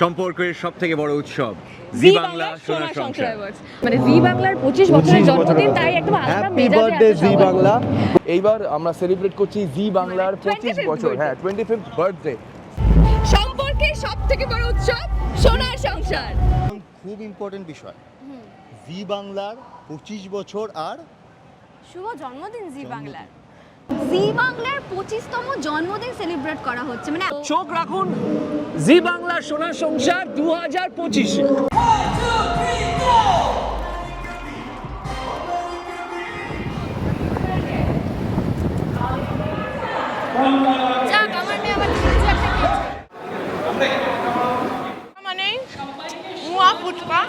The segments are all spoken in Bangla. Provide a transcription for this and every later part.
সম্পর্কের সব থেকে বড় উৎসব জি বাংলা সোনা সংসার। মানে জি বাংলার পঁচিশ বছরের জন্মদিন তাই একদম আলাদা হ্যাপি বার্থডে জি বাংলা। এইবার আমরা সেলিব্রেট করছি জি বাংলার 25th পঁচিশ বছর। হ্যাঁ টোয়েন্টি ফিফথ বার্থডে সম্পর্কের সব থেকে বড় উৎসব সোনার সংসার। খুব ইম্পর্টেন্ট বিষয়। জি বাংলার পঁচিশ বছর আর শুভ জন্মদিন জি বাংলার। জি বাংলার পঁচিশতম জন্মদিন সেলিব্রেট করা হচ্ছে। মানে চোখ রাখুন জি বাংলা সোনা সংসার দু হাজার পঁচিশে। মানে ফুচকা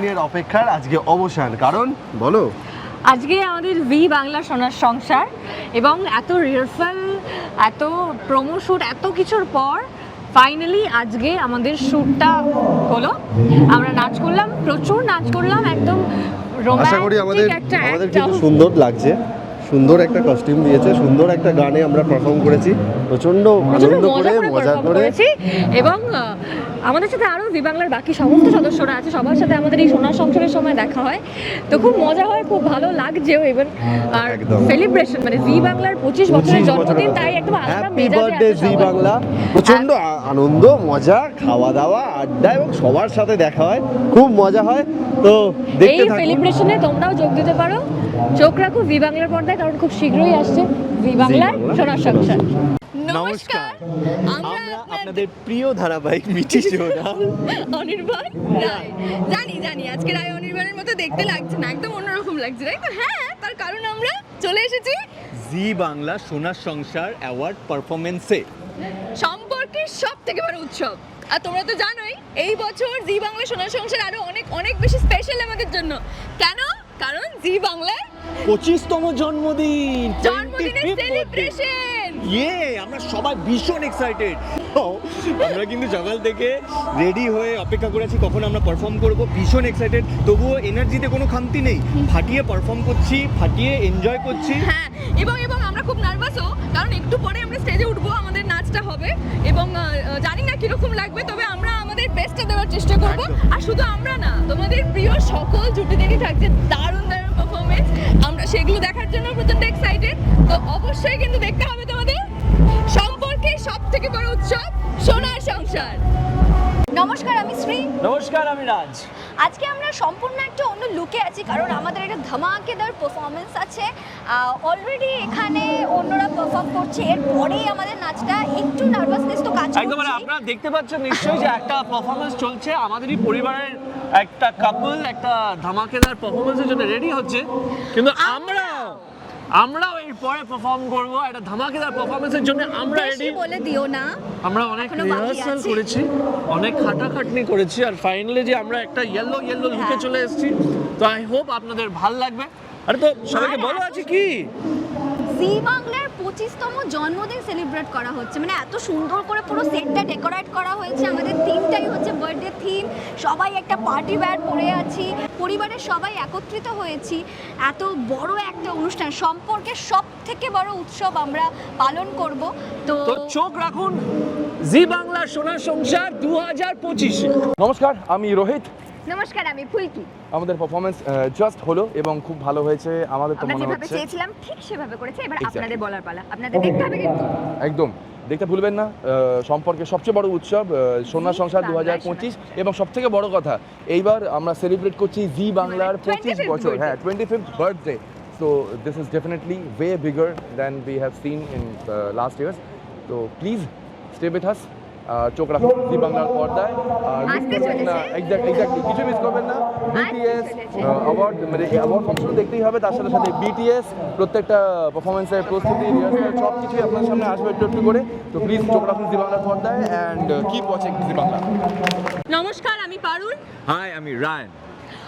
দিনের অপেক্ষার আজকে অবসান। কারণ বলো। আজকে আমাদের ভি বাংলা সোনার সংসার এবং এত রিহার্সাল এত প্রোমো শ্যুট এত কিছুর পর ফাইনালি আজকে আমাদের শ্যুটটা হলো। আমরা নাচ করলাম প্রচুর নাচ করলাম একদম আশা করি আমাদের রোমান্টিক একটা আমাদের কিন্তু সুন্দর লাগছে। সুন্দর একটা কস্টিউম দিয়েছে সুন্দর একটা গানে আমরা পারফর্ম করেছি। প্রচণ্ড আনন্দ করে মজা করে। করেছি। এবং আমাদের সাথে আরও ভি বাংলার বাকি সমস্ত সদস্যরা আছে। সবার সাথে আমাদের এই সোনার সংসারের সময় দেখা হয়। তো খুব মজা হয় খুব ভালো লাগছেও এবং আর সেলিব্রেশন মানে জি বাংলার পঁচিশ বছরের জন্মদিন তাই একদম আলাদা মেজাজে জি বাংলা প্রচণ্ড আনন্দ মজা খাওয়া দাওয়া আড্ডা এবং সবার সাথে দেখা হয়। খুব মজা হয়। তো এই দেখতে সেলিব্রেশনে তোমরাও যোগ দিতে পারো। চোখ রাখো ভি বাংলার পর্দায় কারণ খুব শীঘ্রই আসছে ভি বাংলার সোনার সংসার। নমস্কার। আমরা আপনাদের প্রিয় ধারাবাহিক মিঠি অনির্বাণ রায়। জানি জানি আজকে রায় অনির্বাণের মতো দেখতে লাগছে না একদম অন্যরকম লাগছে তাই তো? হ্যাঁ তার কারণ আমরা চলে এসেছি জি বাংলা সোনার সংসার অ্যাওয়ার্ড পারফরমেন্সে সম্পর্কের সব থেকে বড় উৎসব। আর তোমরা তো জানোই এই বছর জি বাংলা সোনার সংসার আরও অনেক অনেক বেশি স্পেশাল আমাদের জন্য। কেন? কারণ জি বাংলার পঁচিশতম জন্মদিন জন্মদিনের সেলিব্রেশন ইয়ে আমরা সবাই ভীষণ এক্সাইটেড আমরা কিন্তু সকাল থেকে রেডি হয়ে অপেক্ষা করেছি কখন আমরা পারফর্ম করব ভীষণ এক্সাইটেড তবুও এনার্জিতে কোনো খামতি নেই। ফাটিয়ে পারফর্ম করছি ফাটিয়ে এনজয় করছি। হ্যাঁ এবং এবং আমরা খুব নার্ভাসও কারণ একটু পরে আমরা স্টেজে উঠবো আমাদের নাচটা হবে। এবং জানি না কীরকম লাগবে তবে আমরা আমাদের বেস্টটা দেওয়ার চেষ্টা করব। আর শুধু আমরা না তোমাদের প্রিয় সকল জুটিদেরই থাকছে দারুণ দারুণ পারফরমেন্স আমরা সেগুলো দেখার জন্য প্রচণ্ড এক্সাইটেড তো অবশ্যই কিন্তু দেখতে হবে। সম্পর্কে সব থেকে বড় উৎসব সোনার সংসার। নমস্কার আমি শ্রী। নমস্কার আমি রাজ। আজকে আমরা সম্পূর্ণ একটা অন্য লুকে আছি কারণ আমাদের একটা ধামাকেদার পারফরমেন্স আছে। অলরেডি এখানে অন্যরা পারফর্ম করছে এরপরেই আমাদের নাচটা একটু নার্ভাসনেস তো কাজ একদম মানে আপনারা দেখতে পাচ্ছেন নিশ্চয়ই যে একটা পারফরমেন্স চলছে আমাদেরই পরিবারের একটা কাপল একটা ধামাকেদার পারফরমেন্সের জন্য রেডি হচ্ছে। কিন্তু আমরা আমরাও এর পরে পারফর্ম করব। একটা ধামাকেদার পারফরমেন্সের জন্য আমরা রেডি বলে দিও না। আমরা অনেক রিহার্সাল করেছি অনেক খাটাখাটনি করেছি আর ফাইনালি যে আমরা একটা ইয়েলো ইয়েলো লুকে। চলে এসেছি। তো আই হোপ আপনাদের ভালো লাগবে। আরে তো সবাইকে বলো আছে কি? জি বাংলার পঁচিশতম জন্মদিন সেলিব্রেট করা হচ্ছে। মানে এত সুন্দর করে পুরো সেটটা ডেকোরেট করা হয়েছে। আমাদের থিমটাই হচ্ছে বার্থডে থিম সবাই একটা পার্টি ব্যার পরে আছি। পরিবারের সবাই একত্রিত হয়েছি। এত বড় একটা অনুষ্ঠান সম্পর্কে সব থেকে বড় উৎসব আমরা পালন করব। তো তো চোখ রাখুন জি বাংলা সোনার সংসার দু হাজার পঁচিশে। নমস্কার আমি রোহিত। নমস্কার আমি ফুলকি। আমাদের পারফরমেন্স জাস্ট হলো এবং খুব ভালো হয়েছে আমাদের তো মনে হচ্ছে। চেয়েছিলাম ঠিক সেভাবে করেছে এবার আপনাদের বলার পালা। আপনাদের দেখতে হবে কিন্তু। একদম। দেখতে ভুলবেন না সম্পর্কে সবচেয়ে বড় উৎসব সোনা সংসার দু হাজার পঁচিশ এবং সব থেকে বড় কথা এইবার আমরা সেলিব্রেট করছি জি বাংলার 25th পঁচিশ বছর। হ্যাঁ twenty fifth birthday so this is definitely way bigger than we have seen in last years তো প্লিজ স্টে উইথ হাস চোখ রাখুন জি বাংলার পর্দায়। আর মিস করবেন না এক্স্যাক্টলি কিছু মিস করবেন না। বিটিএস। অ্যাওয়ার্ড মানে অ্যাওয়ার্ড ফাংশন দেখতেই হবে তার সাথে সাথে বিটিএস প্রত্যেকটা পারফরমেন্সের প্রস্তুতি রিহার্সাল সব কিছুই আপনার সামনে আসবে একটু একটু করে। তো প্লিজ চোখ রাখুন জি বাংলার পর্দায় and keep watching Zee Bangla. নমস্কার আমি পারুল। হাই আমি রায়ন।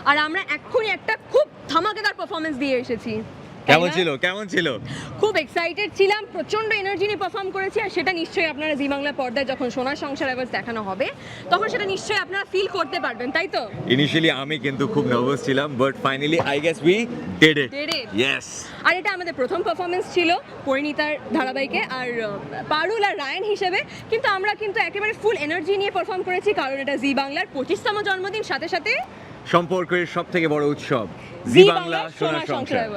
আর আমরা এক্ষুনি একটা খুব ধামাকেদার পারফরমেন্স দিয়ে এসেছি। কেমন ছিল? কেমন ছিল? খুব এক্সাইটেড ছিলাম প্রচণ্ড এনার্জি নিয়ে পারফর্ম করেছি আর সেটা নিশ্চয়ই আপনারা জি বাংলা পর্দায় যখন সোনার সংসার এবার দেখানো হবে তখন সেটা নিশ্চয়ই আপনারা ফিল করতে পারবেন তাই তো? ইনিশিয়ালি আমি কিন্তু খুব নার্ভাস ছিলাম but finally I guess we did it Did it. Yes আর এটা আমাদের প্রথম পারফরমেন্স ছিল পরিণীতার ধারাবাহিকে আর পারুল আর রায়ন হিসেবে কিন্তু আমরা কিন্তু একেবারে ফুল এনার্জি নিয়ে পারফর্ম করেছি কারণ এটা জি বাংলার পঁচিশতম জন্মদিন সাথে সাথে সম্পর্কের সব থেকে বড় উৎসব। জি বাংলা সোনার সংসার।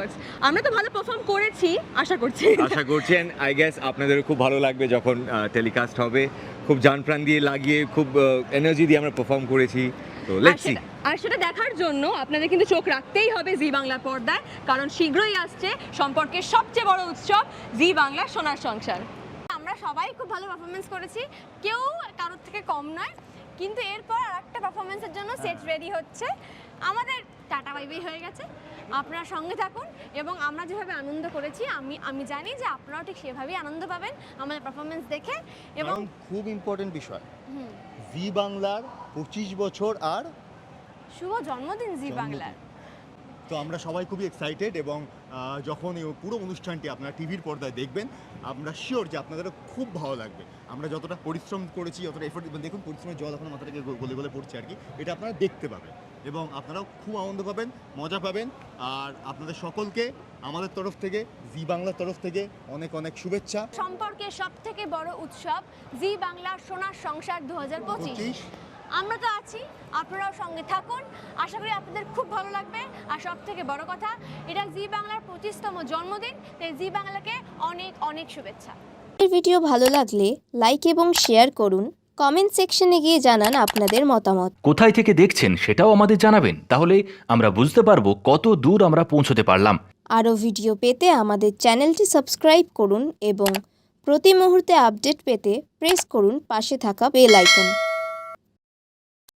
আমরা তো ভালো পারফর্ম করেছি আশা করছি। আশা করছেন আই গেস আপনাদের খুব ভালো লাগবে যখন টেলিকাস্ট হবে। খুব জান প্রাণ দিয়ে লাগিয়ে খুব এনার্জি দিয়ে আমরা পারফর্ম করেছি। তো আর লেটস সি সেটা- আর সেটা দেখার জন্য আপনাদের কিন্তু চোখ রাখতেই হবে জি বাংলার পর্দায় কারণ শীঘ্রই আসছে সম্পর্কের সবচেয়ে বড় উৎসব জি বাংলা সোনার সংসার। আমরা সবাই খুব ভালো পারফরমেন্স করেছি। কেউ কারোর থেকে কম নয়। কিন্তু এরপর আর একটা পারফরমেন্সের জন্য সেট রেডি হচ্ছে। আমাদের টাটা বাইবাই হয়ে গেছে। আপনারা সঙ্গে থাকুন এবং আমরা যেভাবে আনন্দ করেছি আমি আমি জানি যে আপনারাও ঠিক সেভাবেই আনন্দ পাবেন আমাদের পারফরমেন্স দেখে এবং খুব ইম্পর্টেন্ট বিষয় জি বাংলার পঁচিশ বছর আর শুভ জন্মদিন জি বাংলার। তো আমরা সবাই খুবই এক্সাইটেড এবং যখন এই পুরো অনুষ্ঠানটি আপনারা টিভির পর্দায় দেখবেন আমরা শিওর যে আপনাদেরও খুব ভালো লাগবে। আমরা যতটা পরিশ্রম করেছি যতটা এফোর্ট দেখুন পরিশ্রমের জল এখন মাথা থেকে গলে গলে পড়ছে আর কি এটা আপনারা দেখতে পাবেন এবং আপনারাও খুব আনন্দ পাবেন মজা পাবেন। আর আপনাদের সকলকে আমাদের তরফ থেকে জি বাংলার তরফ থেকে অনেক অনেক শুভেচ্ছা। সম্পর্কে সব থেকে বড় উৎসব জি বাংলার সোনার সংসার দু হাজার পঁচিশ। আমরা তো আছি আপনারাও সঙ্গে থাকুন। আশা করি আপনাদের খুব ভালো লাগবে। আর সব থেকে বড় কথা এটা জি বাংলার পঁচিশতম জন্মদিন তাই জি বাংলাকে অনেক অনেক শুভেচ্ছা। এই ভিডিও ভালো লাগলে লাইক এবং শেয়ার করুন। কমেন্ট সেকশনে গিয়ে জানান আপনাদের মতামত। কোথায় থেকে দেখছেন সেটাও আমাদের জানাবেন। তাহলে আমরা বুঝতে পারব কত দূর আমরা পৌঁছতে পারলাম। আরও ভিডিও পেতে আমাদের চ্যানেলটি সাবস্ক্রাইব করুন এবং প্রতি মুহূর্তে আপডেট পেতে প্রেস করুন পাশে থাকা বেল আইকন।